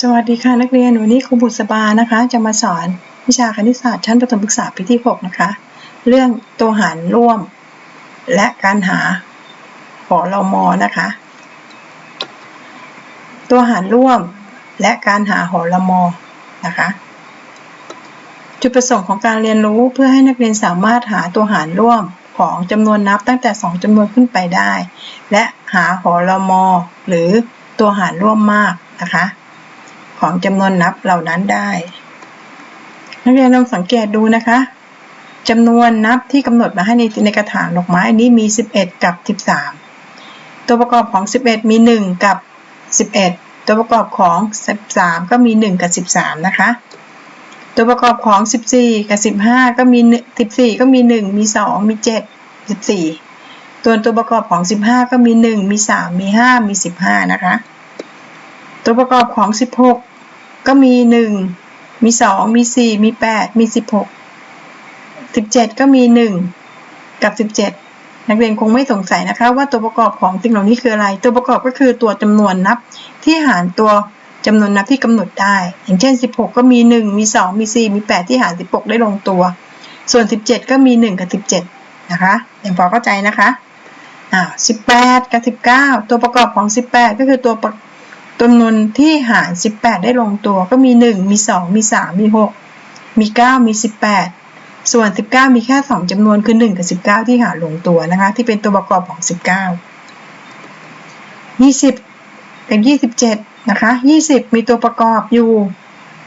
สวัสดีค่ะนักเรียนวันนี้ครูบุษบานะคะ จะมาสอนวิชาคณิตศาสตร์ชั้นประถมศึกษาปีที่ 6 นะคะ เรื่องตัวหารร่วม และการหาหอรมอนะคะ ตัวหารร่วมและการหาหอรมอนะคะ จุดประสงค์ของการเรียนรู้เพื่อให้นักเรียนสามารถหาตัวหารร่วมของจำนวนนับตั้งแต่ 2จำนวนขึ้นไปได้ และหาหอรมอหรือตัวหารร่วมมากนะคะ ของจำนวนนับเหล่านั้นได้ นักเรียนลองสังเกตดูนะคะจำนวนนับที่กำหนดมาให้ในในกระถางดอกไม้นี้มี 11 กับ 13 ตัวประกอบของ 11 มี 1 กับ 11 ตัวประกอบของ 13 ก็มี 1 กับ 13 นะคะ ตัวประกอบของ 14 กับ 15 ก็มี 14 ก็มี 1 มี 2 มี 7 14 ตัวตัวประกอบของ 15 ก็มี 1 มี 3 มี 5 มี 15 นะคะ ตัวประกอบของ 16 ก็มี1มี2มี4มี8มี16 17ก็มี1กับ17นักเรียนคงไม่สงสัยนะคะว่าตัวประกอบของสิ่งเหล่านี้คืออะไร ตัวประกอบก็คือตัวจำนวนนับที่หารตัวจำนวนนับที่กำหนดได้ อย่างเช่น 16 ก็มี 1 มี 2 มี 4 มี 8 ที่หาร 16 ได้ลงตัว ส่วน 17 ก็มี 1 กับ 17 นะคะอย่างพอเข้าใจนะคะอ่า18 กับ 19 ตัวประกอบของ 18 ก็คือตัว จำนวนที่หาร 18 ได้ลงตัวก็มี 1 มี 2 มี 3 มี 6 มี 9 มี 18 ส่วน 19 มีแค่ 2จำนวนคือ 1 กับ 19 ที่หารลงตัวนะคะ ที่เป็นตัวประกอบของ 19 20กับ27 นะคะ 20 มีตัวประกอบอยู่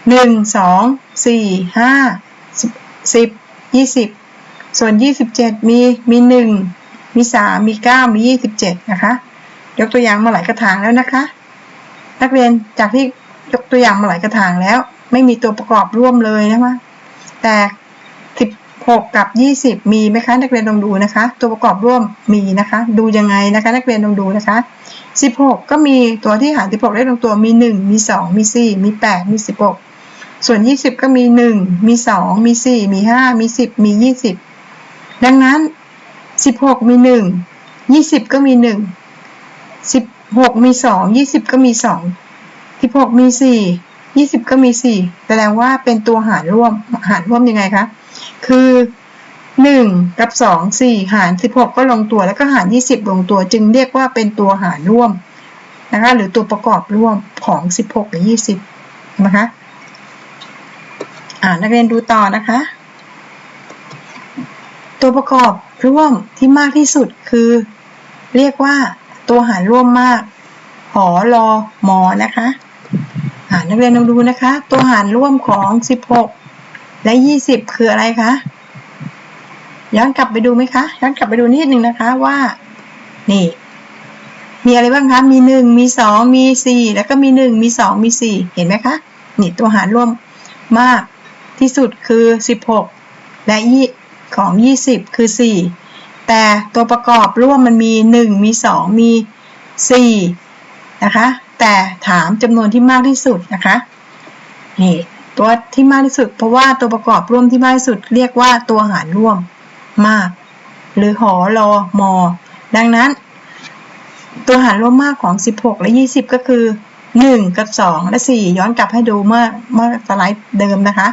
1 2 4 5 10 20 ส่วน 27 มี มี 1 มี 3 มี 9 มี 27 นะคะ ยกตัวอย่างมาหลายกระถางแล้วนะคะ นักเรียนจากที่ยกตัวอย่างมาหลายกระถางแล้ว ไม่มีตัวประกอบร่วมเลยนะคะแต่ 16 กับ 20 มีไหมคะ นักเรียนลองดูนะคะ ตัวประกอบร่วมมีนะคะ ดูยังไงนะคะ นักเรียนลองดูนะคะ 16 ก็มีตัวที่หาร16ได้ลงตัวมี 1 มี 2 มี 4 มี 8 มี 16 ส่วน 20 ก็มี 1 มี 2 มี 4 มี 5 มี 10 มี 20 ดังนั้น 16 มี 1 20 ก็มี 1 16มี2 20ก็มี2 16มี4 20ก็มี4แสดงว่าเป็นตัวหารร่วมหารร่วมยังไงคะ คือ1กับ2 4หาร16ก็ลงตัวแล้วก็หาร20ลงตัว จึงเรียกว่าเป็นตัวหารร่วมนะคะหรือตัวประกอบร่วมของ16หรือ20นะคะอ่านักเรียนดูต่อนะคะ ตัวประกอบร่วมที่มากที่สุดคือเรียกว่า ตัวหารร่วมมาก หอรอมอนะคะนักเรียนลองดูนะคะ ตัวหารร่วมของ 16 และ 20 คืออะไรคะ ย้อนกลับไปดูไหมคะ ย้อนกลับไปดูนิดนึงนะคะว่า นี่ มีอะไรบ้างคะ มี 1 มี 2 มี 4 แล้วก็มี 1 มี 2 มี 4 เห็นไหมคะ นี่ตัวหารร่วมมากที่สุดคือ 16 และของ 20 คือ 4 แต่ตัวประกอบร่วมมันมี 1 มี 2 มี 4 นะคะ แต่ถามจำนวนที่มากที่สุดนะคะนี่ตัวที่มากที่สุด เพราะว่าตัวประกอบร่วมที่มากที่สุด เรียกว่าตัวหารร่วมมาก หรือหอรอมอดังนั้น ตัวหารร่วมมากของ 16 และ 20 ก็คือ 1 กับ 2 และ 4 ย้อนกลับให้ดูเมื่อเมื่อสไลด์เดิมนะคะ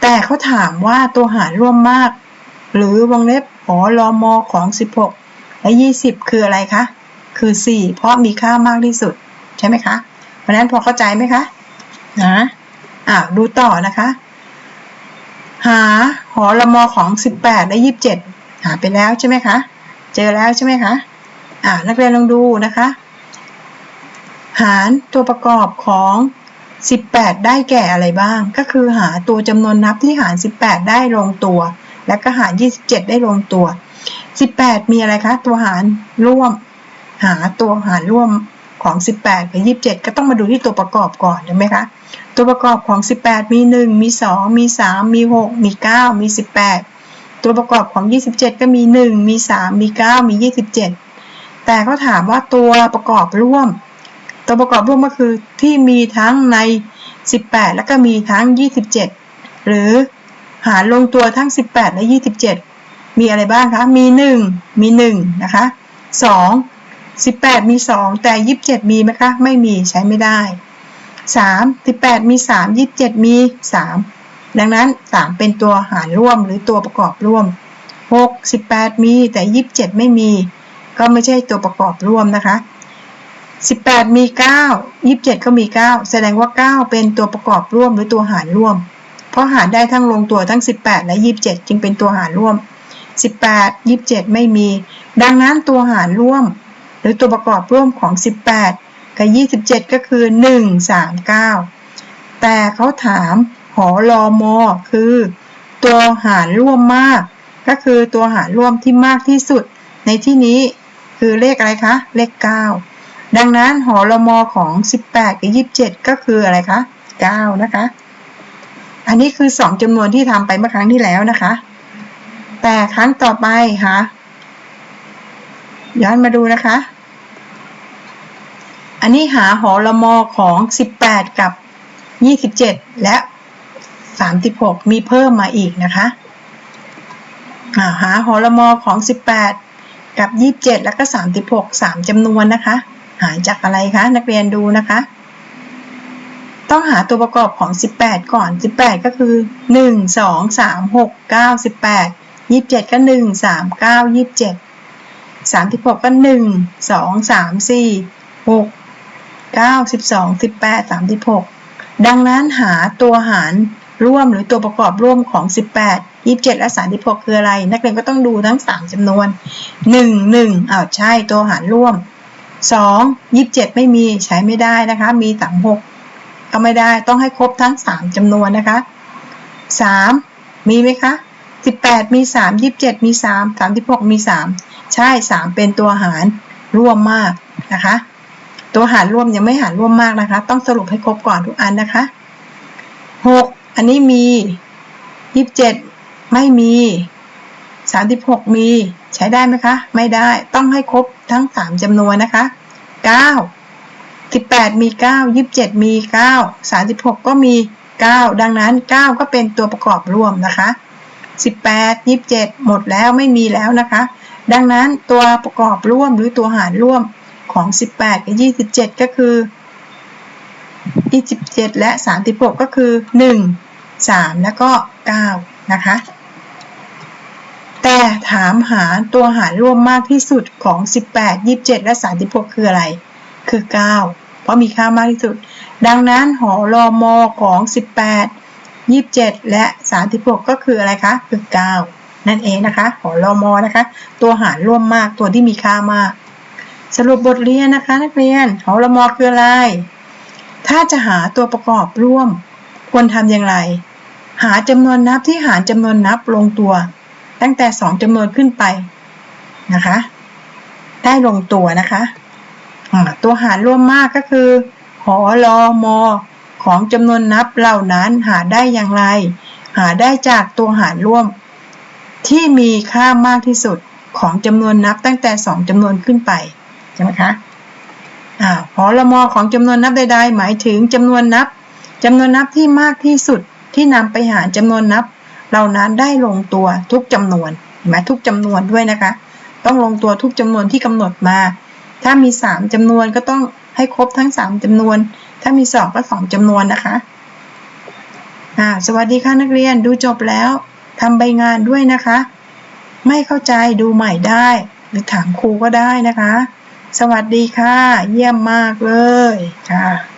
แต่เขาถามว่าตัวหารร่วมมาก หรือวงเล็บ หอรอมอของ 16 และ 20 คืออะไรคะ คือ 4 เพราะมีค่ามากที่สุด ใช่ไหมคะ เพราะนั้นพอเข้าใจไหมคะ นะ อ่าดูต่อนะคะ หาหอละมอของ 18 และ 27 หาไปแล้วใช่ไหมคะ เจอแล้วใช่ไหมคะ อ่านักเรียนลองดูนะคะ หารตัวประกอบของ18 ได้แก่อะไรบ้าง ก็คือหาตัวจำนวนนับที่หาร 18 ได้ลงตัว และก็หาร 27 ได้ลงตัว 18 มีอะไรคะ ตัวหารร่วม หาตัวหารร่วมของ 18 กับ 27 ก็ต้องมาดูที่ตัวประกอบก่อนใช่ไหมคะ ตัวประกอบของ 18 มี 1 มี 2 มี 3 มี 6 มี 9 มี 18 ตัวประกอบของ 27 ก็มี 1 มี 3 มี 9 มี 27 แต่เขาถามว่าตัวประกอบร่วม ตัวประกอบร่วมก็คือที่มีทั้งใน 18 แล้วก็มีทั้ง 27 หรือ หารลงตัวทั้ง 18 และ 27 มีอะไรบ้างคะ มี 1 มี 1 นะคะ 2 18 มี 2 แต่ 27 มีไหมคะ ไม่มีใช้ไม่ได้สามสิบแปดมีสามยี่สิบเจ็ดมีสามดังนั้นสามเป็นตัวหารร่วมหรือตัวประกอบร่วมหกสิบแปดมีแต่ยี่สิบเจ็ดไม่มี ก็ไม่ใช่ตัวประกอบร่วมนะคะสิบแปดมีเก้ายี่สิบเจ็ดก็มีเก้าแสดงว่าเก้าเป็นตัวประกอบร่วมหรือตัวหารร่วม เพราะหารได้ทั้งลงตัวทั้งสิบและยี่สิบเจ็ดจึงเป็นตัวหารร่วมสิบแปดยี่สิบเจ็ดไม่มี ดังนั้นตัวหารร่วม หรือตัวประกอบร่วมของสิบแปดกับยี่สิบเจ็ดก็คือหนึ่งสามเก้าแต่เขาถามหอรอมอคือ ตัวหารร่วมมาก ก็คือตัวหารร่วมที่มากที่สุด ในที่นี้คือเลขอะไรคะ เลข 9 ดังนั้นหอรมอของ 18 กับ 27 ก็คืออะไรคะ 9 นะคะ อันนี้คือ2จำนวนที่ทำไปเมื่อครั้งที่แล้วนะคะ แต่ครั้งต่อไปค่ะย้อนมาดูนะคะ อันนี้หาหอรมอของ 18 กับ 27 และ 36 มีเพิ่มมาอีกนะคะหาหอรมอของ 18 กับ 27 แล้วก็ 36 3จำนวนนะคะ หาจากอะไรคะ นักเรียนดูนะคะ ต้องหาตัวประกอบของ 18 ก่อน 18 ก็คือ 1 2 3 6 9 18 27 ก็ 1 3 9 27 36 ก็ 1 2 3 4 6 9 12 18 36 ดังนั้นหาตัวหารร่วมหรือตัวประกอบร่วมของ 18 27 และ 36 คืออะไร นักเรียนก็ต้องดูทั้ง 3จำนวน 1 1อ้าวใช่ตัวหารร่วม 2 27 ไม่มีใช้ไม่ได้นะคะ มี 36 ก็ไม่ได้ต้องให้ครบทั้ง 3จำนวนนะคะ 3 มีไหมคะ 18 มี 3 27 มี 3 36 มี 3 ใช่ 3 เป็นตัวหารร่วมมากนะคะ ตัวหารร่วมยังไม่หารร่วมมากนะคะ ต้องสรุปให้ครบก่อนทุกอันนะคะ 6 อันนี้มี 27 ไม่มี 36 มี ใช้ได้ไหมคะ ไม่ได้ต้องให้ครบทั้ง 3จำนวนนะคะ 9 สิบแปดมีเก้ายิบเจ็ดมีเก้าสามสิบหกก็มีเก้าดังนั้นเก้าก็เป็นตัวประกอบรวมนะคะสิบแปดยิบเจ็ดหมดแล้วไม่มีแล้วนะคะ ดังนั้นตัวประกอบร่วมหรือตัวหารร่วมของสิบแปดกับยี่สิบเจ็ดก็คือยี่สิบเจ็ดและสามสิบหกก็คือหนึ่งสามแล้วก็เก้านะคะแต่ถามหาตัวหารร่วมมากที่สุดของสิบแปดยิบเจ็ดและสามสิบ36 คืออะไร คือ 9 เพราะมีค่ามากที่สุด ดังนั้นหอรอมอของ 18 27 และ 36 ก็คืออะไรคะคือ 9 นั่นเองนะคะ หอรอมอนะคะ ตัวหารร่วมมากตัวที่มีค่ามาก สรุปบทเรียนนะคะ นักเรียนหอรอมอคืออะไร ถ้าจะหาตัวประกอบร่วม ควรทำอย่างไร หาจำนวนนับที่หารจำนวนนับลงตัว ตั้งแต่ 2จำนวนขึ้นไปนะคะ ได้ลงตัวนะคะ ตัวหารร่วมมากก็คือหอรอมอของจำนวนนับเหล่านั้นหาได้อย่างไร หาได้จากตัวหารร่วม ที่มีค่ามากที่สุดของจำนวนนับตั้งแต่ 2จำนวนขึ้นไปใช่ไหมคะอ่าหอรมอของจำนวนนับใดๆหมายถึงจำนวนนับจำนวนนับที่มากที่สุดที่นำไปหารจำนวนนับ เหล่านั้นได้ลงตัวทุกจำนวนห็นไหมทุกจำนวนด้วยนะคะ ต้องลงตัวทุกจำนวนที่กำหนดมา ถ้ามี 3จำนวนก็ต้องให้ครบทั้ง 3จำนวน ถ้ามี 2 ก็ 2จำนวนนะคะอ่าสวัสดีค่ะนักเรียนดูจบแล้วทำใบงานด้วยนะคะ ไม่เข้าใจดูใหม่ได้ หรือถามครูก็ได้นะคะ สวัสดีค่ะ เยี่ยมมากเลยค่ะ